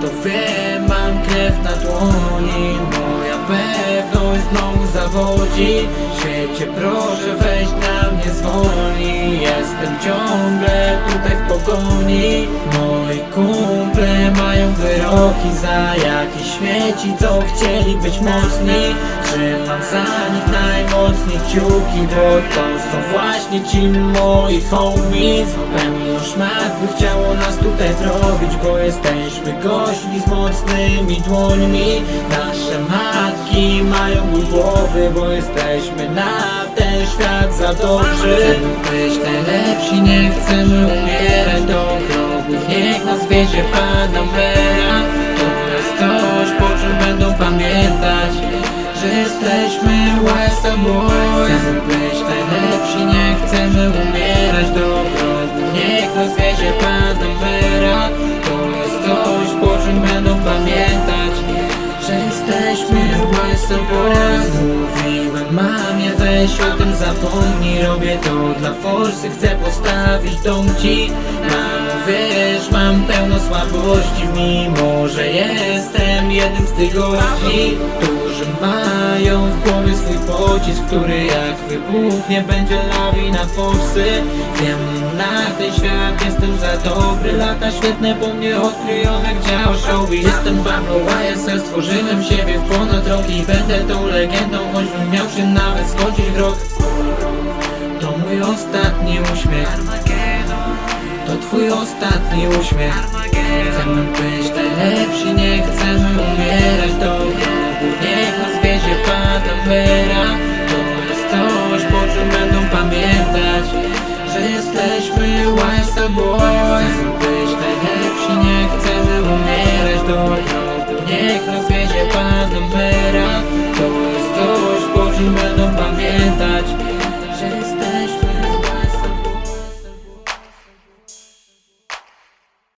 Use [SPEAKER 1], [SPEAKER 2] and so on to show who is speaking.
[SPEAKER 1] To wiem, mam krew na dłoni Moja pewność znowu zawodzi. Świecie proszę weź na mnie zwolni. Jestem ciągle tutaj w pogoni. Moi kurde wyroki za jakieś śmieci Co chcieli być mocni. Trzymam za nich najmocniej kciuki Bo to są właśnie ci moi homies. Pełno szmat by chciało nas tutaj zrobić Bo jesteśmy gośćmi z mocnymi dłońmi. Nasze matki mają ból głowy Bo jesteśmy na ten świat za dobrzy. Chcemy być najlepsi, nie chcemy jesteśmy West Boys Chcemy być najlepsi, nie chcemy umierać. Do grobu Niech nas wiedzie Panamera To jest coś, po czym będą pamiętać. Że jesteśmy West Boys Mówiłem mamie weź o tym zapomnij. Robię to dla forsy, chcę postawić dom ci. Mamo wiesz, mam pełno słabości. Mimo, że jestem jednym z tych gości Którzy mają w głowie swój pocisk Który jak wybuchnie będzie lawina forsy. Wiem, na ten świat jestem za dobry Lata świetne po mnie jak działa showbiz Jestem Pablo YSL, stworzyłem siebie w ponad rok I będę tą legendą, choćbym miał się nawet skończyć w rok. To mój ostatni uśmiech. To twój ostatni uśmiech. Chcemy być najlepsi, nie po czym będą pamiętać